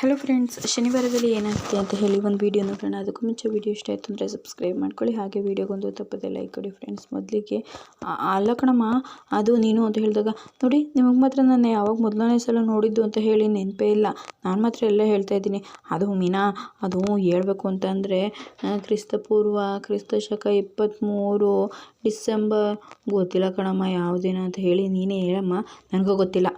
Hello friends ಶನಿವಾರದಲ್ಲಿ ಏನಾಗುತ್ತೆ ಅಂತ ಹೇಳಿ ಒಂದು ವೀಡಿಯೋ ನೋಡೋಣ. ಅದಕ್ಕೂ ಮುಂಚೆ ವೀಡಿಯೋ ಇಷ್ಟ ಆಯಿತು ಅಂದರೆ ಸಬ್ಸ್ಕ್ರೈಬ್ ಮಾಡ್ಕೊಳ್ಳಿ. ಹಾಗೆ ವೀಡಿಯೋಗೊಂದು ತಪ್ಪದೆ ಲೈಕ್ ಕೊಡಿ ಫ್ರೆಂಡ್ಸ್ ಮೊದಲಿಗೆ ಅಲ್ಲ ಕಣಮ್ಮ, ಅದು ನೀನು ಅಂತ ಹೇಳಿದಾಗ, ನೋಡಿ, ನಿಮಗೆ ಮಾತ್ರ ನಾನು ಯಾವಾಗ ಮೊದಲನೇ ಸಲ ನೋಡಿದ್ದು ಅಂತ ಹೇಳಿ ನೆನಪೇ ಇಲ್ಲ. ನಾನು ಮಾತ್ರ ಎಲ್ಲ ಹೇಳ್ತಾ ಇದ್ದೀನಿ. ಅದು ಮೀನಾ, ಅದು ಹೇಳಬೇಕು ಅಂತಂದರೆ ಕ್ರಿಸ್ತಪೂರ್ವ ಕ್ರಿಸ್ತ ಶಕ ಇಪ್ಪತ್ತ್ಮೂರು ಡಿಸೆಂಬರ್ ಗೊತ್ತಿಲ್ಲ ಕಣಮ್ಮ ಯಾವ ದಿನ ಅಂತ ಹೇಳಿ ನೀನೇ ಹೇಳಮ್ಮ, ನನಗೂ ಗೊತ್ತಿಲ್ಲ.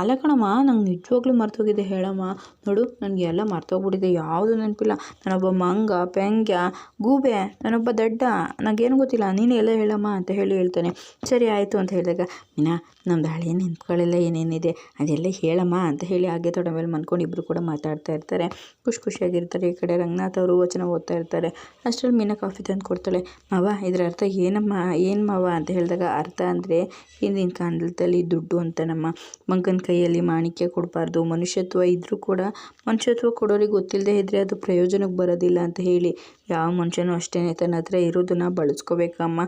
ಅಲ್ಲ ಕಣಮ್ಮ, ನಂಗೆ ನಿಜವಾಗ್ಲೂ ಮರ್ತೋಗಿದ್ದೆ ಹೇಳಮ್ಮ. ನೋಡು, ನನಗೆ ಎಲ್ಲ ಮರ್ತೋಗ್ಬಿಟ್ಟಿದೆ, ಯಾವುದು ನೆನಪಿಲ್ಲ. ನಾನೊಬ್ಬ ಮಂಗ, ಪೆಂಗ್ಯ, ಗೂಬೆ, ನಾನೊಬ್ಬ ದಡ್ಡ ನನಗೇನು ಗೊತ್ತಿಲ್ಲ. ನೀನೇ ಎಲ್ಲ ಹೇಳಮ್ಮ ಅಂತ ಹೇಳಿ ಹೇಳ್ತಾನೆ. ಸರಿ, ಆಯಿತು ಅಂತ ಹೇಳಿದಾಗ, ಮೀನಾ ನಮ್ದು ಹಳೆಯ ನೆನಪುಗಳೆಲ್ಲ ಏನೇನಿದೆ ಅದೆಲ್ಲ ಹೇಳಮ್ಮ ಅಂತ ಹೇಳಿ ಹಾಗೆ ತೊಡೆ ಮೇಲೆ ಮನ್ಕೊಂಡು ಇಬ್ಬರು ಕೂಡ ಮಾತಾಡ್ತಾ ಇರ್ತಾರೆ. ಖುಷಿ ಖುಷಿಯಾಗಿರ್ತಾರೆ ಈ ಕಡೆ ರಂಗನಾಥ್ ಅವರು ವಚನ ಓದ್ತಾ ಇರ್ತಾರೆ. ಅಷ್ಟರಲ್ಲಿ ಮೀನಾ ಕಾಫಿ ತಂದು ಕೊಡ್ತಾಳೆ. ಮಾವ, ಇದರ ಅರ್ಥ ಏನಮ್ಮ, ಏನು ಮಾವ ಅಂತ ಹೇಳಿದಾಗ ಅರ್ಥ ಅಂದರೆ ಹಿಂದಿನ ಕಾಲದಲ್ಲಿ ದುಡ್ಡು ಅಂತ ನಮ್ಮ ಮಗನ ಕೈಯಲ್ಲಿ ಮಾಣಿಕ್ಯ ಕೊಡಬಾರ್ದು. ಮನುಷ್ಯತ್ವ ಇದ್ದರೂ ಕೂಡ ಮನುಷ್ಯತ್ವ ಕೊಡೋರಿಗೆ ಗೊತ್ತಿಲ್ಲದೆ ಇದ್ದರೆ ಅದು ಪ್ರಯೋಜನಕ್ಕೆ ಬರೋದಿಲ್ಲ ಅಂತ ಹೇಳಿ. ಯಾವ ಮನುಷ್ಯನೂ ಅಷ್ಟೇ ತನ್ನ ಹತ್ರ ಇರೋದನ್ನು ಬಳಸ್ಕೋಬೇಕಮ್ಮ.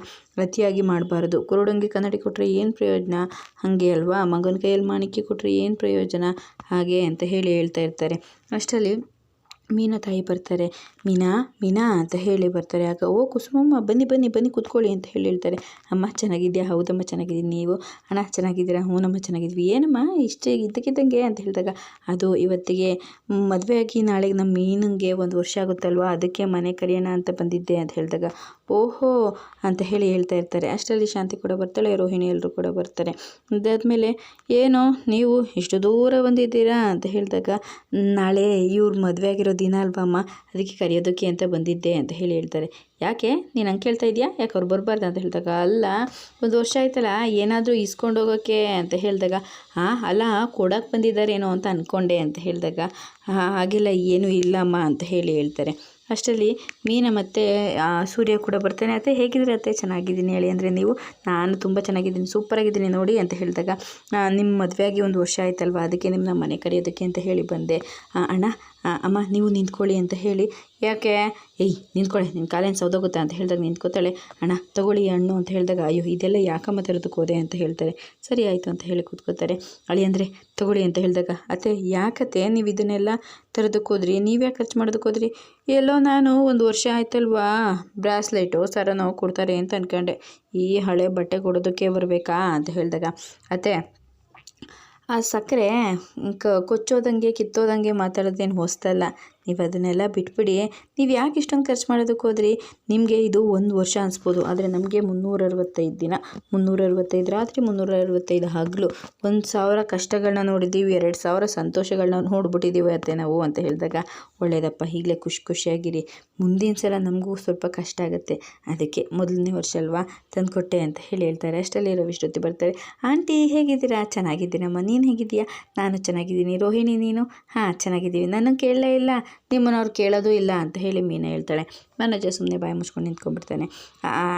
ಅತಿಯಾಗಿ ಮಾಡಬಾರ್ದು. ಕುರುಡಂಗಿ ಕನ್ನಡಿ ಕೊಟ್ಟರೆ ಏನು ಪ್ರಯೋಜನ? ಹಾಗೆ ಅಲ್ವಾ? ಮಗನ ಕೈಯಲ್ಲಿ ಮಾಣಿಕ್ಯ ಕೊಟ್ಟರೆ ಏನು ಪ್ರಯೋಜನ? ಹಾಗೆ ಅಂತ ಹೇಳಿ ಹೇಳ್ತಾ ಇರ್ತಾರೆ. ಅಷ್ಟರಲ್ಲಿ ಮೀನಾ ತಾಯಿ ಬರ್ತಾರೆ. ಮೀನಾ ಮೀನಾ ಅಂತ ಹೇಳಿ ಬರ್ತಾರೆ. ಆಗ, ಓ ಕುಸುಮಮ್ಮ, ಬನ್ನಿ ಬನ್ನಿ ಬನ್ನಿ, ಕೂತ್ಕೊಳ್ಳಿ ಅಂತ ಹೇಳಿ ಹೇಳ್ತಾರೆ. ಅಮ್ಮ ಚೆನ್ನಾಗಿದ್ಯಾ ಹೌದಮ್ಮ, ಚೆನ್ನಾಗಿದ್ದೀನಿ ನೀವು. ಅಣ್ಣ, ಚೆನ್ನಾಗಿದ್ದೀರಾ? ಹ್ಞೂನಮ್ಮ ಚೆನ್ನಾಗಿದ್ವಿ. ಏನಮ್ಮ? ಇಷ್ಟೇ ಇದ್ದಕ್ಕಿದ್ದಂಗೆ ಅಂತ ಹೇಳಿದಾಗ, ಅದು ಇವತ್ತಿಗೆ ಮದುವೆ ಆಗಿ ನಾಳೆಗೆ ನಮ್ಮ ಮೀನಿಗೆ ಒಂದು ವರ್ಷ ಆಗುತ್ತಲ್ವ? ಅದಕ್ಕೆ ಮನೆ ಕರೆಯೋಣ ಅಂತ ಬಂದಿದ್ದೆ ಅಂತ ಹೇಳಿದಾಗ, ಓಹೋ ಅಂತ ಹೇಳಿ ಹೇಳ್ತಾ ಇರ್ತಾರೆ. ಅಷ್ಟರಲ್ಲಿ ಶಾಂತಿ ಕೂಡ ಬರ್ತಾಳೆ, ರೋಹಿಣಿ ಎಲ್ಲರೂ ಕೂಡ ಬರ್ತಾರೆ. ಅದಾದಮೇಲೆ, ಏನು ನೀವು ಇಷ್ಟು ದೂರ ಬಂದಿದ್ದೀರಾ ಅಂತ ಹೇಳಿದಾಗ, ನಾಳೆ ಇವ್ರ ಮದುವೆ ಆಗಿರೋ ದಿನ ಅಲ್ವಮ್ಮ ಅದಕ್ಕೆ ಕರೆಯೋದಕ್ಕೆ ಅಂತ ಬಂದಿದ್ದೆ ಅಂತ ಹೇಳಿ ಹೇಳ್ತಾರೆ. ಯಾಕೆ? ನೀನು ಹಂಗೆ ಕೇಳ್ತಾ ಇದೆಯಾ? ಯಾಕೆ ಅವ್ರು ಬರಬಾರ್ದು ಅಂತ ಹೇಳಿದಾಗ, ಅಲ್ಲ, ಒಂದು ವರ್ಷ ಆಯ್ತಲ್ಲ, ಏನಾದರೂ ಇಸ್ಕೊಂಡು ಹೋಗೋಕ್ಕೆ ಅಂತ ಹೇಳಿದಾಗ ಹಾಂ ಅಲ್ಲ ಕೊಡೋಕ್ಕೆ ಬಂದಿದ್ದಾರೇನೋ ಅಂತ ಅಂದ್ಕೊಂಡೆ ಅಂತ ಹೇಳಿದಾಗ ಹಾಗೆಲ್ಲ ಏನೂ ಇಲ್ಲಮ್ಮ ಅಂತ ಹೇಳಿ ಹೇಳ್ತಾರೆ. ಅಷ್ಟರಲ್ಲಿ ಮೀನ ಮತ್ತು ಸೂರ್ಯ ಕೂಡ ಬರ್ತಾನೆ. ಅತ್ತೆ ಹೇಗಿದ್ರೆ ಅತ್ತೆ? ಚೆನ್ನಾಗಿದ್ದೀನಿ ಹೇಳಿ ಅಂದರೆ ನೀವು, ನಾನು ತುಂಬ ಚೆನ್ನಾಗಿದ್ದೀನಿ ಸೂಪರಾಗಿದ್ದೀನಿ ನೋಡಿ ಅಂತ ಹೇಳಿದಾಗ ನಿಮ್ಮ ಮದುವೆಯಾಗಿ ಒಂದು ವರ್ಷ ಆಯ್ತಲ್ವ, ಅದಕ್ಕೆ ನಿಮ್ಮನ್ನ ಮನೆ ಕರೆಯೋದಕ್ಕೆ ಅಂತ ಹೇಳಿ ಬಂದೆ. ಅಣ್ಣ ಅಮ್ಮ, ನೀವು ನಿಂತ್ಕೊಳ್ಳಿ ಅಂತ ಹೇಳಿ. ಯಾಕೆ? ಏಯ್, ನಿಂತ್ಕೊಳ್ಳಿ. ನಿಮ್ಮ ಕಾಲೇನು ಸೌದೋಗುತ್ತೆ ಅಂತ ಹೇಳಿದಾಗ ನಿಂತ್ಕೋತಾಳೆ. ಅಣ್ಣ, ತಗೊಳ್ಳಿ ಹಣ್ಣು ಅಂತ ಹೇಳಿದಾಗ, ಅಯ್ಯೋ, ಇದೆಲ್ಲ ಯಾಕಮ್ಮ ತರೋದಕ್ಕೆ ಹೋದೆ ಅಂತ ಹೇಳ್ತಾರೆ. ಸರಿ ಆಯಿತು ಅಂತ ಹೇಳಿ ಕೂತ್ಕೋತಾರೆ ಅಳಿ ಅಂದರೆ, ತಗೊಳ್ಳಿ ಅಂತ ಹೇಳಿದಾಗ, ಅತ್ತೆ, ಯಾಕತ್ತೆ ನೀವು ಇದನ್ನೆಲ್ಲ ತರೋದಕ್ಕೆ ಹೋದ್ರಿ? ನೀವ್ಯಾಕೆ ಖರ್ಚು ಮಾಡೋದಕ್ಕೆ ಹೋದ್ರಿ? ಎಲ್ಲೋ ನಾನು ಒಂದು ವರ್ಷ ಆಯ್ತಲ್ವಾ? ಬ್ರಾಸ್ಲೆಟು, ಸರನೋ ಕೊಡ್ತಾರೆ ಅಂತ ಅಂದ್ಕೊಂಡೆ ಈ ಹಳೆ ಬಟ್ಟೆ ಕೊಡೋದಕ್ಕೆ ಬರಬೇಕಾ ಅಂತ ಹೇಳಿದಾಗ, ಅತ್ತೆ ಆ ಸಕ್ಕರೆ ಕೊಚ್ಚೋದಂಗೆ ಕಿತ್ತೋದಂಗೆ ಮಾತಾಡೋದೇನು ಹೊಸ್ತಲ್ಲ ನೀವು ಅದನ್ನೆಲ್ಲ ಬಿಟ್ಬಿಡಿ. ನೀವು ಯಾಕೆ ಇಷ್ಟೊಂದು ಖರ್ಚು ಮಾಡೋದಕ್ಕೆ ಹೋದ್ರಿ? ನಿಮಗೆ ಇದು ಒಂದು ವರ್ಷ ಅನಿಸ್ಬೋದು. ಆದರೆ ನಮಗೆ ಮುನ್ನೂರ ಅರವತ್ತೈದು ದಿನ. ಮುನ್ನೂರ ಅರವತ್ತೈದು ರಾತ್ರಿ, ಮುನ್ನೂರ ಅರವತ್ತೈದು ಹಗಲು. ಒಂದು ಸಾವಿರ ಕಷ್ಟಗಳನ್ನ ನೋಡಿದ್ದೀವಿ, ಎರಡು ಸಾವಿರ ಸಂತೋಷಗಳನ್ನ ನೋಡ್ಬಿಟ್ಟಿದ್ದೀವಿ ಅತ್ತೆ ನಾವು ಅಂತ ಹೇಳಿದಾಗ, ಒಳ್ಳೇದಪ್ಪ, ಈಗಲೇ ಖುಷಿ ಖುಷಿಯಾಗಿರಿ. ಮುಂದಿನ ಸಲ ನಮಗೂ ಸ್ವಲ್ಪ ಕಷ್ಟ ಆಗುತ್ತೆ. ಅದಕ್ಕೆ ಮೊದಲನೇ ವರ್ಷ ಅಲ್ವಾ? ತಂದುಕೊಟ್ಟೆ ಅಂತ ಹೇಳಿ ಹೇಳ್ತಾರೆ. ಅಷ್ಟರಲ್ಲಿ ರವಿಶ್ರುತಿ ಬರ್ತಾರೆ. ಆಂಟಿ, ಹೇಗಿದ್ದೀರಾ? ಚೆನ್ನಾಗಿದ್ದೀನಮ್ಮ. ನೀನು ಹೇಗಿದ್ದೀಯಾ? ನಾನು ಚೆನ್ನಾಗಿದ್ದೀನಿ. ರೋಹಿಣಿ, ನೀನು? ಹಾಂ, ಚೆನ್ನಾಗಿದ್ದೀವಿ. ನಾನು ಕೇಳಲೇ ಇಲ್ಲ. ನಿಮ್ಮನ್ನು ಅವ್ರು ಕೇಳೋದು ಇಲ್ಲ ಅಂತ ಹೇಳಿ ಮೀನಾ ಹೇಳ್ತಾಳೆ. ಮನೋಜ ಸುಮ್ಮನೆ ಬಾಯಿ ಮುಚ್ಕೊಂಡು ನಿಂತ್ಕೊಂಡ್ಬಿಡ್ತಾನೆ.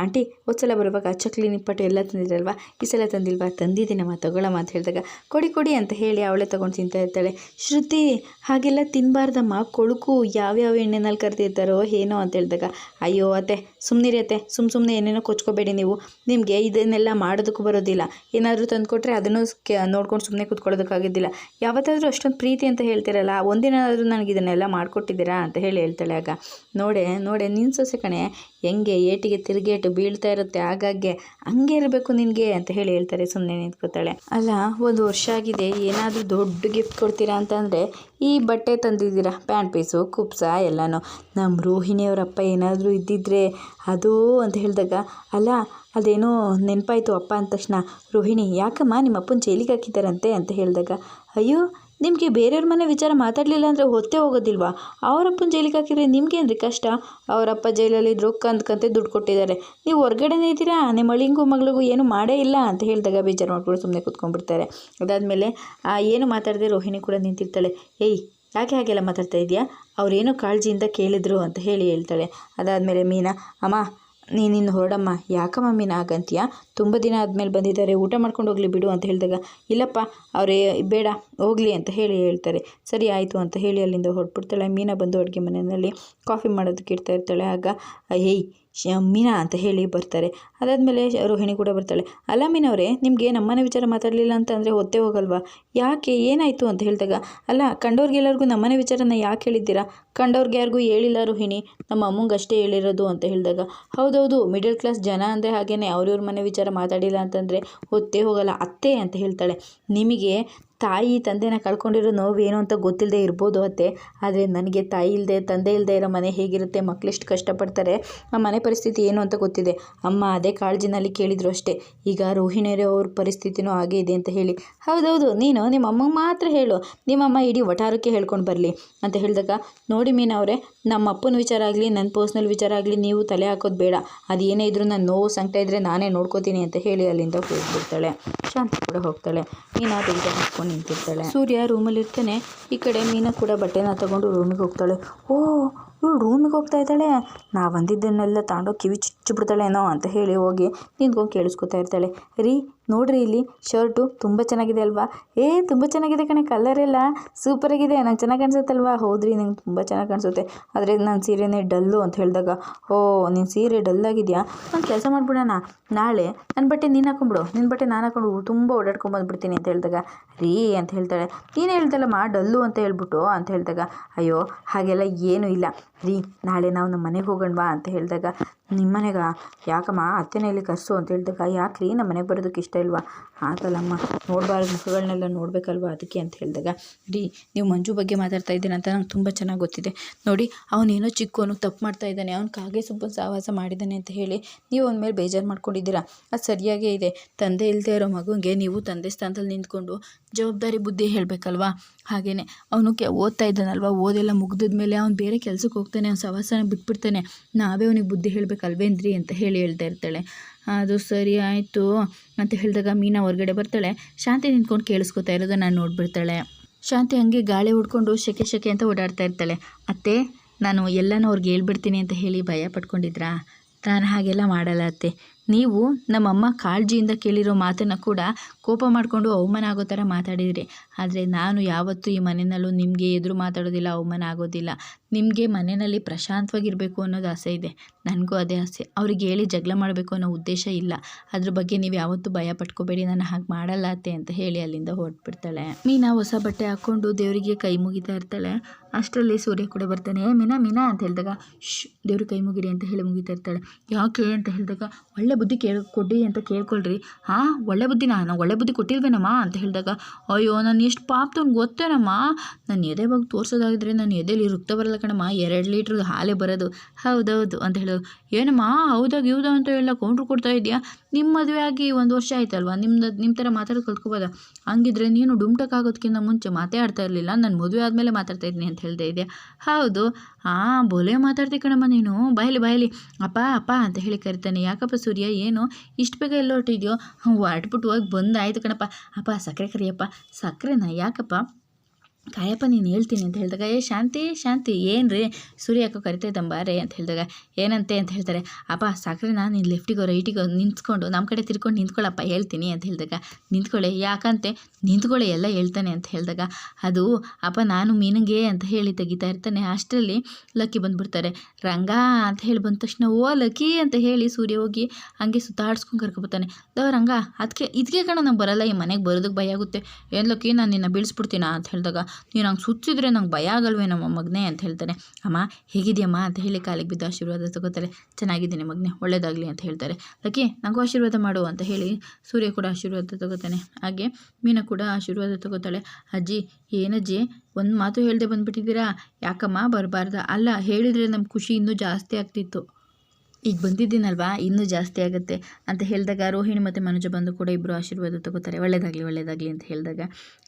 ಆಂಟಿ ಸಲ ಬರುವಾಗ ಚಕ್ಲಿ ನಿಪ್ಪಟ್ಟು ಎಲ್ಲ ತಂದಿದ್ರಲ್ವಾ? ಈ ಸಲ ತಂದಿಲ್ವಾ? ತಂದಿದ್ದೀನಮ್ಮ ತಗೊಳ್ಳಮ್ಮ ಅಂತ ಹೇಳಿದಾಗ, ಕೊಡಿ ಕೊಡಿ ಅಂತ ಹೇಳಿ ಅವಳೇ ತೊಗೊಂಡು ತಿಂತಾ ಇರ್ತಾಳೆ. ಶ್ರುತಿ, ಹಾಗೆಲ್ಲ ತಿನ್ನಬಾರ್ದಮ್ಮ ಕೊಳುಕು ಯಾವ್ಯಾವ ಎಣ್ಣೆನಲ್ಲಿ ಕರೆದಿರ್ತಾರೋ ಏನೋ ಅಂತ ಹೇಳಿದಾಗ, ಅಯ್ಯೋ ಅತ್ತೆ ಸುಮ್ಮನಿರಿ ಅತ್ತೆ. ಸುಮ್ಮ ಸುಮ್ಮನೆ ಏನೇನೋ ಕೊಚ್ಕೋಬೇಡಿ ನೀವು. ನಿಮಗೆ ಇದನ್ನೆಲ್ಲ ಮಾಡೋದಕ್ಕೂ ಬರೋದಿಲ್ಲ. ಏನಾದರೂ ತಂದುಕೊಟ್ರೆ ಅದನ್ನು ನೋಡ್ಕೊಂಡು ಸುಮ್ಮನೆ ಕೂತ್ಕೊಳ್ಳೋದಕ್ಕಾಗೋದಿಲ್ಲ ಯಾವತ್ತಾದರೂ ಅಷ್ಟೊಂದು ಪ್ರೀತಿ ಅಂತ ಹೇಳ್ತಿರಲ್ಲ ಒಂದಿನಾದರೂ ನನಗೆ ಇದನ್ನೆಲ್ಲ ಮಾಡಿಕೊಟ್ಟಿದ್ದೀರಾ ಅಂತ ಹೇಳಿ ಹೇಳ್ತಾಳೆ ಆಗ. ನೋಡೆ ನೋಡೆ ನಿನ್ನ ಸೊಸೆ ಕಣೆ, ಹೆಂಗೆ ಏಟಿಗೆ ತಿರುಗೇಟು ಬೀಳ್ತಾ ಇರುತ್ತೆ, ಆಗಾಗ್ಗೆ ಹಂಗೆ ಇರಬೇಕು ನಿನಗೆ ಅಂತ ಹೇಳಿ ಹೇಳ್ತಾರೆ ಸುಮ್ಮನೆ ನಿಂತ್ಕೋತಾಳೆ. ಅಲ್ಲ, ಒಂದು ವರ್ಷ ಆಗಿದೆ, ಏನಾದರೂ ದೊಡ್ಡ ಗಿಫ್ಟ್ ಕೊಡ್ತೀರಾ ಅಂತಂದರೆ, ಈ ಬಟ್ಟೆ ತಂದಿದ್ದೀರಾ ಪ್ಯಾಂಟ್ ಪೀಸು ಕುಪ್ಸ, ಎಲ್ಲನೂ. ನಮ್ಮ ರೋಹಿಣಿಯವರಪ್ಪ ಏನಾದರೂ ಇದ್ದಿದ್ರೆ ಅದು ಅಂತ ಹೇಳಿದಾಗ, ಅಲ್ಲ, ಅದೇನೋ ನೆನಪಾಯಿತು ಅಪ್ಪ ಅಂದ ತಕ್ಷಣ, ರೋಹಿಣಿ, ಯಾಕಮ್ಮ ನಿಮ್ಮ ಅಪ್ಪನ ಜೈಲಿಗೆ ಹಾಕಿದ್ದಾರಂತೆ? ಅಂತ ಹೇಳಿದಾಗ, ಅಯ್ಯೋ ನಿಮಗೆ ಬೇರೆಯವ್ರ ಮನೆ ವಿಚಾರ ಮಾತಾಡಲಿಲ್ಲ ಅಂದರೆ ಹೊತ್ತೇ ಹೋಗೋದಿಲ್ವಾ? ಅವರಪ್ಪನ ಜೈಲಿಗೆ ಹಾಕಿದ್ರೆ ನಿಮ್ಗೇನು ಕಷ್ಟ? ಅವರಪ್ಪ ಜೈಲಲ್ಲಿ ಇದ್ರು ಕಂತೆ ದುಡ್ಡು ಕೊಟ್ಟಿದ್ದಾರೆ. ನೀವು ಹೊರಗಡೆನೇ ಇದ್ದೀರಾ? ನಿಮ್ಮ ಮಳಿಗೂ ಮಗಳಿಗೂ ಏನು ಮಾಡೇ ಇಲ್ಲ ಅಂತ ಹೇಳಿದಾಗ ಬೇಜಾರು ಮಾಡ್ಕೊಂಡು ಸುಮ್ಮನೆ ಕೂತ್ಕೊಂಡ್ಬಿಡ್ತಾರೆ. ಅದಾದಮೇಲೆ ಏನು ಮಾತಾಡದೆ ರೋಹಿಣಿ ಕೂಡ ನಿಂತಿರ್ತಾಳೆ. ಏಯ್, ಯಾಕೆ ಹಾಗೆಲ್ಲ ಮಾತಾಡ್ತಾ ಇದೆಯಾ ಅವರೇನೋ ಕಾಳಜಿಯಿಂದ ಕೇಳಿದ್ರು ಅಂತ ಹೇಳಿ ಹೇಳ್ತಾಳೆ. ಅದಾದಮೇಲೆ ಮೀನಾ, ಅಮ್ಮ ನೀನಿನ್ನು ಹೊರಡಮ್ಮ. ಯಾಕಮ್ಮ ಮೀನು ಆಗಂತೀಯ? ತುಂಬ ದಿನ ಆದಮೇಲೆ ಬಂದಿದ್ದಾರೆ. ಊಟ ಮಾಡ್ಕೊಂಡು ಹೋಗಲಿ ಬಿಡು ಅಂತ ಹೇಳಿದಾಗ, ಇಲ್ಲಪ್ಪ, ಅವರೇ, ಬೇಡ, ಹೋಗಲಿ ಅಂತ ಹೇಳಿ ಹೇಳ್ತಾರೆ. ಸರಿ ಆಯಿತು ಅಂತ ಹೇಳಿ ಅಲ್ಲಿಂದ ಹೊರಟ್ಬಿಡ್ತಾಳೆ. ಮೀನಾ ಬಂದು ಅಡುಗೆ ಮನೆಯಲ್ಲಿ ಕಾಫಿ ಮಾಡೋದಕ್ಕೆ ಇಡ್ತಾ ಇರ್ತಾಳೆ. ಆಗ, ಏಯ್ ಶ ಮೀನಾ ಅಂತ ಹೇಳಿ ಬರ್ತಾರೆ. ಅದಾದಮೇಲೆ ರೋಹಿಣಿ ಕೂಡ ಬರ್ತಾಳೆ. ಅಲ್ಲ ಮೀನವರೇ ನಿಮಗೆ ನಮ್ಮನೆ ವಿಚಾರ ಮಾತಾಡಲಿಲ್ಲ ಅಂತ ಅಂದರೆ ಹೊತ್ತೇ ಹೋಗಲ್ವಾ? ಯಾಕೆ, ಏನಾಯಿತು ಅಂತ ಹೇಳಿದಾಗ, ಅಲ್ಲ ಕಂಡವ್ರಿಗೆಲ್ಲರಿಗೂ ನಮ್ಮನೆ ವಿಚಾರನ ಯಾಕೆ ಹೇಳಿದ್ದೀರಾ? ಕಂಡವ್ರಿಗೆ ಯಾರಿಗೂ ಹೇಳಿಲ್ಲ ರೋಹಿಣಿ. ನಮ್ಮ ಅಮ್ಮಂಗೆ ಅಷ್ಟೇ ಹೇಳಿರೋದು ಅಂತ ಹೇಳಿದಾಗ. ಹೌದೌದು, ಮಿಡಲ್ ಕ್ಲಾಸ್ ಜನ ಅಂದರೆ ಹಾಗೇ ಅವ್ರಿವ್ರ ಮನೆ ವಿಚಾರ ಮಾತಾಡಿಲ್ಲ ಅಂತಂದರೆ ಹೊತ್ತೇ ಹೋಗಲ್ಲ ಅತ್ತೆ ಅಂತ ಹೇಳ್ತಾಳೆ. ನಿಮಗೆ ತಾಯಿ ತಂದೆನ ಕಳ್ಕೊಂಡಿರೋ ನೋವು ಏನು ಅಂತ ಗೊತ್ತಿಲ್ಲದೆ ಇರ್ಬೋದು ಅತ್ತೆ. ಆದರೆ ನನಗೆ ತಾಯಿ ಇಲ್ಲದೆ ತಂದೆ ಇಲ್ಲದೆ ಇರೋ ಮನೆ ಹೇಗಿರುತ್ತೆ ಮಕ್ಕಳೆಷ್ಟು ಕಷ್ಟಪಡ್ತಾರೆ, ಆ ಮನೆ ಪರಿಸ್ಥಿತಿ ಏನು ಅಂತ ಗೊತ್ತಿದೆ. ಅಮ್ಮ ಅದೇ ಕಾಳಜಿನಲ್ಲಿ ಕೇಳಿದ್ರು ಅಷ್ಟೇ. ಈಗ ಅವ್ರ ಪರಿಸ್ಥಿತಿನೂ ಹಾಗೆ ಇದೆ ಅಂತ ಹೇಳಿ. ಹೌದೌದು, ನೀನು ನಿಮ್ಮ ಅಮ್ಮಂಗೆ ಮಾತ್ರ ಹೇಳು. ನಿಮ್ಮಮ್ಮ ಇಡೀ ವಠಾರಕ್ಕೆ ಹೇಳ್ಕೊಂಡು ಬರಲಿ ಅಂತ ಹೇಳಿದಾಗ, ನೋಡಿ ಮೀನು ಅವರೇ, ನಮ್ಮ ಅಪ್ಪನ ವಿಚಾರ ಆಗಲಿ, ನನ್ನ ಪರ್ಸ್ನಲ್ ವಿಚಾರ ಆಗಲಿ ನೀವು ತಲೆ ಹಾಕೋದು ಬೇಡ. ಅದು ಏನೇ ಇದ್ರೂ ನಾನು ನೋವು ಸಂಕಟ ಇದ್ದರೆ ನಾನೇ ನೋಡ್ಕೋತೀನಿ ಅಂತ ಹೇಳಿ ಅಲ್ಲಿಂದ ಹೋಗ್ಬಿಡ್ತಾಳೆ. ಶಾಂತಿ ಕೂಡ ಹೋಗ್ತಾಳೆ. ಮೀನಾ ತೆಗೆದು ಹಾಕ್ಕೊಂಡು ನಿಂತಿರ್ತಾಳೆ. ಸೂರ್ಯ ರೂಮಲ್ಲಿ ಇರ್ತಾನೆ. ಈ ಕಡೆ ಮೀನಾ ಕೂಡ ಬಟ್ಟೆನ ತಗೊಂಡು ರೂಮಿಗೆ ಹೋಗ್ತಾಳೆ. ಓ, ಇವಳು ರೂಮಿಗೆ ಹೋಗ್ತಾ ಇದ್ದಾಳೆ? ನಾ ಬಂದಿದ್ದನ್ನೆಲ್ಲ ತಗೊಂಡೋಗಿ ಕಿವಿ ಚುಚ್ಚಿಬಿಡ್ತಾಳೇನೋ ಅಂತ ಹೇಳಿ ಹೋಗಿ ನಿಂತ್ಕೊಂಡು ಕೇಳಿಸ್ಕೊತಾ ಇರ್ತಾಳೆ. ರೀ ನೋಡ್ರಿ ಇಲ್ಲಿ ಶರ್ಟು ತುಂಬ ಚೆನ್ನಾಗಿದೆ ಅಲ್ವಾ? ಏ, ತುಂಬ ಚೆನ್ನಾಗಿದೆ ಕಣೆ ಕಲರ್ ಎಲ್ಲ ಸೂಪರಾಗಿದೆ ನಂಗೆ ಚೆನ್ನಾಗಿ ಕಾಣಿಸುತ್ತಲ್ವಾ? ಹೌದ್ರಿ, ನಂಗೆ ತುಂಬ ಚೆನ್ನಾಗಿ ಕಾಣಿಸುತ್ತೆ. ಆದರೆ ನನ್ನ ಸೀರೆನೇ ಡಲ್ಲು ಅಂತ ಹೇಳಿದಾಗ, ಓ ನಿನ್ನ ಸೀರೆ ಡಲ್ ಆಗಿದೆಯಾ? ಒಂದು ಕೆಲಸ ಮಾಡ್ಬಿಡೋಣ. ನಾಳೆ ನನ್ನ ಬಟ್ಟೆ ನೀನು ಹಾಕೊಂಡ್ಬಿಡು. ನಿನ್ನ ಬಟ್ಟೆ ನಾನು ಹಾಕೊಂಡು ತುಂಬ ಓಡಾಡ್ಕೊಂಬಂದ್ಬಿಡ್ತೀನಿ ಅಂತ ಹೇಳಿದಾಗ, ರೀ ಅಂತ ಹೇಳ್ತಾಳೆ. ನೀನು ಹೇಳ್ದಲ್ಲಮ್ಮ ಡಲ್ಲು ಅಂತ ಹೇಳ್ಬಿಟ್ಟು ಅಂತ ಹೇಳಿದಾಗ, ಅಯ್ಯೋ, ಹಾಗೆಲ್ಲ ಏನೂ ಇಲ್ಲ. ರೀ, ನಾಳೆ ನಾವು ನಮ್ಮ ಮನೆಗೆ ಹೋಗೋಣವಾ ಅಂತ ಹೇಳಿದಾಗ ನಿಮ್ಮ ಮನೆಗೆ? ಯಾಕಮ್ಮ, ಅತ್ತೆನೇ ಇಲ್ಲಿ ಕರ್ಸು ಅಂತ ಹೇಳಿದಾಗ ಯಾಕೆ ನಮ್ಮ ಮನೆಗೆ ಬರೋದಕ್ಕೆ ಇಷ್ಟ ಇಲ್ವಾ ಆಗಲ್ಲಮ್ಮ ನೋಡಬಾರ್ದು ಮುಖಗಳನ್ನೆಲ್ಲ ನೋಡಬೇಕಲ್ವ ಅದಕ್ಕೆ ಅಂತ ಹೇಳಿದಾಗ ರೀ ನೀವು ಮಂಜು ಬಗ್ಗೆ ಮಾತಾಡ್ತಾ ಇದ್ದೀರ ಅಂತ ನಂಗೆ ತುಂಬ ಚೆನ್ನಾಗಿ ಗೊತ್ತಿದೆ. ನೋಡಿ, ಅವನೇನೋ ಚಿಕ್ಕವನು, ತಪ್ಪು ಮಾಡ್ತಾ ಇದ್ದಾನೆ, ಅವ್ನು ಕಾಗೆ ಸ್ವಲ್ಪ ಸಹವಾಸ ಮಾಡಿದ್ದಾನೆ ಅಂತ ಹೇಳಿ ನೀವು ಅವನ ಮೇಲೆ ಬೇಜಾರು ಮಾಡ್ಕೊಂಡಿದ್ದೀರಾ? ಅದು ಸರಿಯಾಗೇ ಇದೆ. ತಂದೆ ಇಲ್ಲದೆ ಇರೋ ಮಗುಗೆ ನೀವು ತಂದೆ ಸ್ಥಾನದಲ್ಲಿ ನಿಂತ್ಕೊಂಡು ಜವಾಬ್ದಾರಿ ಬುದ್ಧಿ ಹೇಳಬೇಕಲ್ವಾ? ಹಾಗೆಯೇ ಅವನು ಕೆ, ಓದ್ತಾ ಇದ್ದಾನಲ್ವ? ಓದೆಲ್ಲ ಮುಗ್ದಿದ ಮೇಲೆ ಅವ್ನು ಬೇರೆ ಕೆಲಸಕ್ಕೆ ಹೋಗ್ತಾನೆ, ಅವ್ನು ಸಹವಾಸನ ಬಿಟ್ಬಿಡ್ತಾನೆ. ನಾವೇ ಅವನಿಗೆ ಬುದ್ಧಿ ಹೇಳಬೇಕಲ್ವೇನ್ರಿ ಅಂತ ಹೇಳಿ ಹೇಳ್ತಾ ಇರ್ತಾಳೆ. ಅದು ಸರಿ ಆಯಿತು ಅಂತ ಹೇಳಿದಾಗ ಮೀನಾ ಹೊರಗಡೆ ಬರ್ತಾಳೆ. ಶಾಂತಿ ನಿಂತ್ಕೊಂಡು ಕೇಳಿಸ್ಕೊತಾ ಇರೋದು ನಾನು ನೋಡ್ಬಿಡ್ತಾಳೆ. ಶಾಂತಿ ಹಂಗೆ ಗಾಳಿ ಉಡ್ಕೊಂಡು ಶೆಕೆ ಶೆಕೆ ಅಂತ ಓಡಾಡ್ತಾ ಇರ್ತಾಳೆ. ಅತ್ತೆ, ನಾನು ಎಲ್ಲನೂ ಅವ್ರಿಗೆ ಹೇಳ್ಬಿಡ್ತೀನಿ ಅಂತ ಹೇಳಿ ಭಯ ಪಟ್ಕೊಂಡಿದ್ರಾ? ನಾನು ಹಾಗೆಲ್ಲ ಮಾಡಲ್ಲ ಅತ್ತೆ. ನೀವು ನಮ್ಮಮ್ಮ ಕಾಳಜಿಯಿಂದ ಕೇಳಿರೋ ಮಾತನ್ನು ಕೂಡ ಕೋಪ ಮಾಡಿಕೊಂಡು ಅವಮಾನ ಆಗೋ ಥರ ಮಾತಾಡಿದಿರಿ. ಆದರೆ ನಾನು ಯಾವತ್ತೂ ಈ ಮನೆಯಲ್ಲೂ ನಿಮಗೆ ಎದುರು ಮಾತಾಡೋದಿಲ್ಲ, ಅವಮಾನ ಆಗೋದಿಲ್ಲ. ನಿಮಗೆ ಮನೆಯಲ್ಲಿ ಪ್ರಶಾಂತವಾಗಿರಬೇಕು ಅನ್ನೋದು ಆಸೆ ಇದೆ. ನನಗೂ ಅದೇ ಆಸೆ. ಅವ್ರಿಗೆ ಹೇಳಿ ಜಗಳ ಮಾಡಬೇಕು ಅನ್ನೋ ಉದ್ದೇಶ ಇಲ್ಲ. ಅದ್ರ ಬಗ್ಗೆ ನೀವು ಯಾವತ್ತೂ ಭಯ ಪಟ್ಕೋಬೇಡಿ, ನಾನು ಹಾಗೆ ಮಾಡಲ್ಲ ಅತ್ತೆ ಅಂತ ಹೇಳಿ ಅಲ್ಲಿಂದ ಹೊರಟ್ಬಿಡ್ತಾಳೆ. ಮೀನಾ ಹೊಸ ಬಟ್ಟೆ ಹಾಕ್ಕೊಂಡು ದೇವರಿಗೆ ಕೈ ಮುಗಿತಾ ಇರ್ತಾಳೆ. ಅಷ್ಟರಲ್ಲಿ ಸೂರ್ಯ ಕೂಡ ಬರ್ತಾನೆ, ಏ ಮೀನಾ ಮೀನಾ ಅಂತ ಹೇಳಿದಾಗ ಶ್ ದೇವ್ರಿಗೆ ಕೈ ಮುಗಿರಿ ಅಂತ ಹೇಳಿ ಮುಗಿತಾ ಇರ್ತಾಳೆ. ಯಾಕೆ ಅಂತ ಹೇಳಿದಾಗ, ಒಳ್ಳೆ ಬುದ್ಧಿ ಕೇಳಿ, ಕೊಡಿ ಅಂತ ಕೇಳ್ಕೊಳ್ರಿ. ಹಾಂ, ಒಳ್ಳೆ ಬುದ್ಧಿ ನಾನು ಒಳ್ಳೆ ಬುದ್ಧಿ ಕೊಟ್ಟಿಲ್ವೇನಮ್ಮ ಅಂತ ಹೇಳಿದಾಗ, ಅಯ್ಯೋ, ನಾನು ಎಷ್ಟು ಪಾಪ್ತವ್ನು ಗೊತ್ತೇನಮ್ಮ? ನಾನು ಎದೆ ಬಗ್ಗೆ ತೋರಿಸೋದಾಗಿದ್ರೆ ನಾನು ಎದೆಲಿ ರಕ್ತ ಬರಲ್ಲ ಕಣಮ್ಮ, ಎರಡು ಲೀಟ್ರ್ ಹಾಲೇ ಬರೋದು. ಹೌದೌದು ಅಂತ ಹೇಳೋದು ಏನಮ್ಮ ಹೌದಾಗ ಇವ್ದು ಅಂತ ಎಲ್ಲ ಕೌಂಟ್ರ್ ಕೊಡ್ತಾ ಇದೆಯಾ? ನಿಮ್ಮ ಮದುವೆ ಆಗಿ ಒಂದು ವರ್ಷ ಆಯ್ತಲ್ವಾ? ನಿಮ್ದು ನಿಮ್ಮ ಥರ ಮಾತಾಡೋದು ಕಲ್ತ್ಕೋಬೋದ? ಹಂಗಿದ್ರೆ ನೀನು ಡುಮ್ಟಕ್ ಆಗೋದಕ್ಕಿಂತ ಮುಂಚೆ ಮಾತೇ ಆಡ್ತಾ ಇರಲಿಲ್ಲ, ನಾನು ಮದುವೆ ಆದಮೇಲೆ ಮಾತಾಡ್ತಾ ಇದ್ದೀನಿ ಅಂತ ಹೇಳ್ತಾ ಇದೆಯಾ? ಹೌದು. ಹಾಂ ಬೋಲೆ ಮಾತಾಡ್ತಿ ಕಣಮ್ಮ ನೀನು. ಬಾಯಲಿ ಬಾಯಲಿ. ಅಪ್ಪ ಅಪ್ಪ ಅಂತ ಹೇಳಿ ಕರಿತಾನೆ. ಯಾಕಪ್ಪ ಸೂರ್ಯ, ಏನು? ಇಷ್ಟು ಬೇಗ ಎಲ್ಲ ಹೊರಟಿದ್ಯೋ? ಹೊರಟ್ಬಿಟ್ಟು ಹೋಗಿ ಬಂದಾಯ್ತು ಕಣಪ್ಪ. ಅಪ್ಪ ಸಕ್ಕರೆ ಕರಿಯಪ್ಪ. ಸಕ್ಕರೆನಾ ಯಾಕಪ್ಪ? ಕಾಯಪ್ಪ, ನೀನು ಹೇಳ್ತೀನಿ ಅಂತ ಹೇಳಿದಾಗ, ಏ ಶಾಂತಿ ಶಾಂತಿ ಏನು ರೀ ಸೂರ್ಯ ಯಾಕೋ ಕರಿತೈತಂಬ ರೇ ಅಂತ ಹೇಳಿದಾಗ, ಏನಂತೆ? ಅಂತ ಹೇಳ್ತಾರೆ ಅಪ್ಪ ನಾನು ನೀನು ಲೆಫ್ಟಿಗೋ, ರೈಟಿಗೋ ನಿಂತ್ಕೊಂಡು ನಮ್ಮ ಕಡೆ ತಿರ್ಕೊಂಡು ನಿಂತ್ಕೊಳ್ಳಪ್ಪ ಹೇಳ್ತೀನಿ ಅಂತ ಹೇಳಿದಾಗ ನಿಂತ್ಕೊಳ್ಳಿ ಯಾಕಂತೆ? ನಿಂತ್ಕೊಳ್ಳೆ ಎಲ್ಲ ಹೇಳ್ತಾನೆ ಅಂತ ಹೇಳಿದಾಗ, ಅದು ಅಪ್ಪ ನಾನು ಮೀನಿಗೆ ಅಂತ ಹೇಳಿ ತೆಗಿತಾ ಇರ್ತಾನೆ, ಅಷ್ಟರಲ್ಲಿ ಲಕ್ಕಿ ಬಂದುಬಿಡ್ತಾರೆ, ರಂಗ ಅಂತ ಹೇಳಿ ಬಂದ ತಕ್ಷಣ, ಓ ಲಕ್ಕಿ ಅಂತ ಹೇಳಿ ಸೂರ್ಯ ಹೋಗಿ ಹಂಗೆ ಸುತ್ತಾಡ್ಸ್ಕೊಂಡು ಕರ್ಕೊಬರ್ತಾನೆ ದೋ ರಂಗ ಅದಕ್ಕೆ ಇದಕ್ಕೆ ಕಣ ನಂಗೆ ಬರಲ್ಲ, ಈ ಮನೆಗೆ ಬರೋದಕ್ಕೆ ಭಯ ಆಗುತ್ತೆ, ಏನು ಲಕ್ಕಿ, ನಾನು ನಿನ್ನ ಬೀಳಿಸ್ಬಿಡ್ತೀನಾ? ಅಂತ ಹೇಳಿದಾಗ ನೀನು ನಂಗೆ ಸುತ್ತಿದ್ರೆ ನಂಗೆ ಭಯ ಆಗಲ್ವೇ ನಮ್ಮ ಮಗನೇ ಅಂತ ಹೇಳ್ತಾರೆ. ಅಮ್ಮ, ಹೇಗಿದೆಯಮ್ಮ ಅಂತ ಹೇಳಿ ಕಾಲಿಗೆ ಬಿದ್ದು ಆಶೀರ್ವಾದ ತಗೋತಾರೆ. ಚೆನ್ನಾಗಿದ್ದೀನಿ ಮಗನೇ, ಒಳ್ಳೇದಾಗಲಿ ಅಂತ ಹೇಳ್ತಾರೆ. ಲಕ್ಕಿ ನನಗೂ ಆಶೀರ್ವಾದ ಮಾಡು ಅಂತ ಹೇಳಿ ಸೂರ್ಯ ಕೂಡ ಆಶೀರ್ವಾದ ತಗೋತಾನೆ. ಹಾಗೆ ಮೀನಾ ಕೂಡ ಆಶೀರ್ವಾದ ತಗೋತಾಳೆ. ಅಜ್ಜಿ, ಏನಜ್ಜಿ, ಒಂದು ಮಾತು ಹೇಳ್ದೆ ಬಂದುಬಿಟ್ಟಿದ್ದೀರಾ? ಯಾಕಮ್ಮ, ಬರಬಾರ್ದ? ಅಲ್ಲ, ಹೇಳಿದರೆ ನಮ್ಮ ಖುಷಿ ಇನ್ನೂ ಜಾಸ್ತಿ ಆಗ್ತಿತ್ತು. ಈಗ ಬಂದಿದ್ದೀನಲ್ವಾ? ಇನ್ನೂ ಜಾಸ್ತಿ ಆಗುತ್ತೆ ಅಂತ ಹೇಳಿದಾಗ ರೋಹಿಣಿ ಮತ್ತು ಮನುಜ ಬಂದು ಕೂಡ ಇಬ್ಬರು ಆಶೀರ್ವಾದ ತಗೋತಾರೆ. ಒಳ್ಳೇದಾಗಲಿ ಒಳ್ಳೇದಾಗಲಿ ಅಂತ ಹೇಳಿದಾಗ,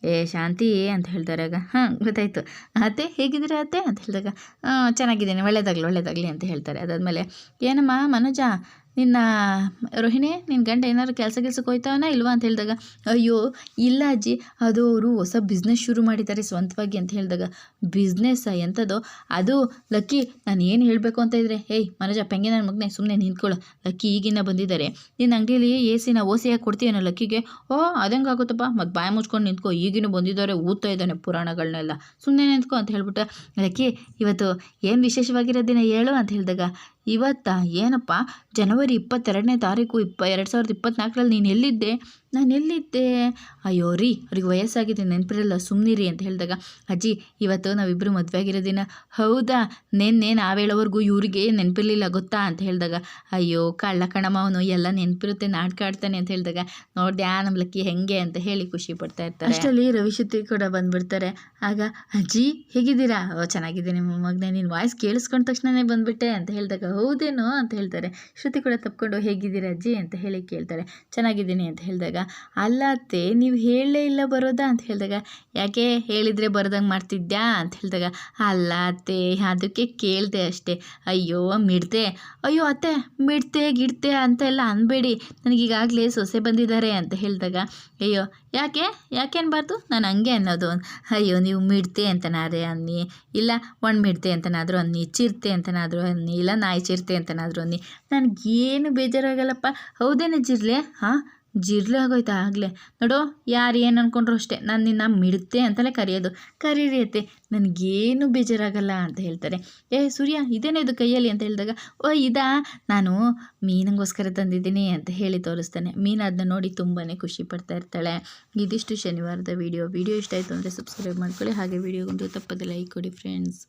ಏ, ಶಾಂತಿ ಅಂತ ಹೇಳ್ತಾರೆ ಆಗ. ಹಾಂ, ಗೊತ್ತಾಯ್ತು. ಅತ್ತೆ ಹೇಗಿದ್ದೀರಾ ಅತ್ತೆ ಅಂತ ಹೇಳಿದಾಗ ಚೆನ್ನಾಗಿದ್ದೀನಿ. ಒಳ್ಳೇದಾಗಲಿ ಒಳ್ಳೇದಾಗಲಿ ಅಂತ ಹೇಳ್ತಾರೆ. ಅದಾದಮೇಲೆ, ಏನಮ್ಮ ಮನುಜ ನಿನ್ನ ರೋಹಿಣಿ ನಿನ್ನ ಗಂಡ ಏನಾದ್ರು ಕೆಲಸ ಕೆಲಸಕ್ಕೆ ಹೋಯ್ತಾವನ ಇಲ್ವಾ ಅಂತ ಹೇಳಿದಾಗ, ಅಯ್ಯೋ, ಇಲ್ಲ ಅಜ್ಜಿ, ಅದು ಅವರು ಹೊಸ ಬಿಸ್ನೆಸ್ ಶುರು ಮಾಡಿದ್ದಾರೆ ಸ್ವಂತವಾಗಿ ಅಂತ ಹೇಳಿದಾಗ ಬಿಸ್ನೆಸ್ಸಾ ಎಂಥದ್ದು ಅದು ಲಕ್ಕಿ, ನಾನು ಏನು ಹೇಳಬೇಕು ಅಂತ ಇದ್ರೆ? ಏಯ್, ಮನೋಜ ಪೆಂಗೆ ನನ್ನ ಮಗನೇ? ಸುಮ್ಮನೆ ನಿಂತ್ಕೊಳ್ಳೋ ಲಕ್ಕಿ ಈಗಿನ ಬಂದಿದ್ದಾರೆ. ನಿನ್ನ ಅಂಗಡಿಯಲ್ಲಿ ಎ ಸಿನ ಓ ಕೊಡ್ತೀಯನೋ ಲಕ್ಕಿಗೆ? ಓ ಅದಂಗಾಗುತ್ತಪ್ಪ ಮತ್ತು ಬಾಯಿ ಮುಚ್ಕೊಂಡು ನಿಂತ್ಕೊ. ಈಗಿನ ಬಂದಿದ್ದಾರೆ ಓದ್ತಾ ಇದ್ದಾನೆ ಪುರಾಣಗಳನ್ನೆಲ್ಲ ಸುಮ್ಮನೆ ನಿಂತ್ಕೊ ಅಂತ ಹೇಳ್ಬಿಟ್ಟು, ಲಕ್ಕಿ, ಇವತ್ತು ಏನು ವಿಶೇಷವಾಗಿರೋ ದಿನ ಹೇಳು ಅಂತ ಹೇಳಿದಾಗ ಇವತ್ತಾ? ಏನಪ್ಪ? ಜನವರಿ ಇಪ್ಪತ್ತೆರಡನೇ ತಾರೀಕು ಇಪ್ಪ, ಎರಡು ಸಾವಿರದ ಇಪ್ಪತ್ತ್ನಾಲ್ಕರಲ್ಲಿ ನೀನು ಎಲ್ಲಿದ್ದೆ? ನಾನು ಎಲ್ಲಿದ್ದೆ? ಅಯ್ಯೋ ರೀ, ಅವ್ರಿಗೆ ವಯಸ್ಸಾಗಿದೆ, ನೆನಪಿರಲ್ಲ ಸುಮ್ಮನಿರಿ ಅಂತ ಹೇಳಿದಾಗ, ಅಜ್ಜಿ, ಇವತ್ತು ನಾವಿಬ್ಬರು ಮದುವೆ ಆಗಿರೋ ದಿನ. ಹೌದಾ? ನೆನ್ನೆ ನಾವು ಹೇಳೋವರೆಗೂ ಇವ್ರಿಗೆ ನೆನಪಿರಲಿಲ್ಲ, ಗೊತ್ತಾ? ಅಂತ ಹೇಳಿದಾಗ, ಅಯ್ಯೋ, ಕಳ್ಳ ಕಣಮ್ಮ ಅವನು, ಎಲ್ಲ ನೆನಪಿರುತ್ತೆ, ನಾಟಕ ಆಡ್ತಾನೆ ಅಂತ ಹೇಳಿದಾಗ, ನೋಡ್ದೆ, ಆ ನಮ್ಮ ಲಕ್ಕಿ ಹೆಂಗೆ ಅಂತ ಹೇಳಿ ಖುಷಿ ಪಡ್ತಾ ಇರ್ತಾರೆ. ಅಷ್ಟರಲ್ಲಿ ರವಿಶುದ್ಧಿ ಕೂಡ ಬಂದುಬಿಡ್ತಾರೆ. ಆಗ, ಅಜ್ಜಿ, ಹೇಗಿದ್ದೀರಾ? ಓ, ಚೆನ್ನಾಗಿದ್ದೀನಿ ಮಗನೇ ನಿನ್ನ ವಾಯ್ಸ್ ಕೇಳಿಸ್ಕೊಂಡ ತಕ್ಷಣನೇ ಬಂದ್ಬಿಟ್ಟೆ ಅಂತ ಹೇಳಿದಾಗ ಹೌದೇನೋ ಅಂತ ಹೇಳ್ತಾರೆ. ಶ್ರುತಿ ಕೂಡ ತಪ್ಕೊಂಡು ಹೇಗಿದ್ದೀರ ಅಜ್ಜಿ ಅಂತ ಹೇಳಿ ಕೇಳ್ತಾರೆ ಚೆನ್ನಾಗಿದ್ದೀನಿ ಅಂತ ಹೇಳಿದಾಗ, ಅಲ್ಲ ಅತ್ತೆ, ನೀವು ಹೇಳಲೇ ಇಲ್ಲ ಬರೋದಾ ಅಂತ ಹೇಳಿದಾಗ, ಯಾಕೆ ಹೇಳಿದರೆ ಬರೋದಂಗೆ ಮಾಡ್ತಿದ್ಯಾ ಅಂತ ಹೇಳಿದಾಗ, ಅಲ್ಲ ಅತ್ತೆ, ಅದಕ್ಕೆ ಕೇಳಿದೆ ಅಷ್ಟೇ. ಅಯ್ಯೋ, ಮಿಡ್ತೆ. ಅಯ್ಯೋ ಅತ್ತೆ, ಮಿಡ್ತೆ, ಗಿಡ್ತೆ ಅಂತ ಎಲ್ಲ ಅನ್ಬೇಡಿ. ನನಗೀಗಾಗಲೇ ಸೊಸೆ ಬಂದಿದ್ದಾರೆ ಅಂತ ಹೇಳಿದಾಗ, ಅಯ್ಯೋ, ಯಾಕೆ? ಯಾಕೆ ಅನ್ಬಾರ್ದು? ನಾನು ಹಂಗೆ ಅನ್ನೋದು. ಅಯ್ಯೋ, ನೀವು ಮಿಡ್ತೆ ಅಂತನಾದ್ರೆ ಅನ್ನಿ, ಇಲ್ಲ, ಒಣ ಮಿಡ್ತೆ ಅಂತನಾದರೂ ಅನ್ನಿ, ಚಿರ್ತೆ ಅಂತನಾದರೂ ಅನ್ನಿ, ಇಲ್ಲ, ನಾಯಿ ಚಿರ್ತೆ ಅಂತನಾದರೂ ಅನ್ನಿ. ನನಗೇನು ಬೇಜಾರಾಗಲ್ಲಪ್ಪ. ಹೌದೇನೆ ಜಿರ್ಲೆ? ಹಾಂ? ಜಿರ್ಲೆ ಆಗೋಯ್ತಾ ಆಗಲೇ? ನೋಡು, ಯಾರು ಏನು ಅಂದ್ಕೊಂಡ್ರು ಅಷ್ಟೇ. ನಾನು ನಿನ್ನ ಮಿಡುತ್ತೆ ಅಂತಲೇ ಕರೆಯೋದು. ಕರೀರಿ ಅತ್ತೆ. ನನಗೇನು ಬೇಜಾರಾಗಲ್ಲ ಅಂತ ಹೇಳ್ತಾರೆ. ಏ, ಸೂರ್ಯ, ಇದೇನೇ ಇದು ಕೈಯಲ್ಲಿ ಅಂತ ಹೇಳಿದಾಗ, ಓ, ಇದಾ? ನಾನು ಮೀನಿಗೋಸ್ಕರ ತಂದಿದ್ದೀನಿ ಅಂತ ಹೇಳಿ ತೋರಿಸ್ತಾನೆ. ಮೀನು ಅದನ್ನ ನೋಡಿ ತುಂಬಾ ಖುಷಿ ಪಡ್ತಾ ಇರ್ತಾಳೆ. ಇದಿಷ್ಟು ಶನಿವಾರದ ವಿಡಿಯೋ. ವಿಡಿಯೋ ಇಷ್ಟ ಆಯಿತು ಅಂದರೆ ಸಬ್ಸ್ಕ್ರೈಬ್ ಮಾಡ್ಕೊಳ್ಳಿ. ಹಾಗೆ ವಿಡಿಯೋಗೊಂದು ತಪ್ಪದೆ ಲೈಕ್ ಕೊಡಿ ಫ್ರೆಂಡ್ಸ್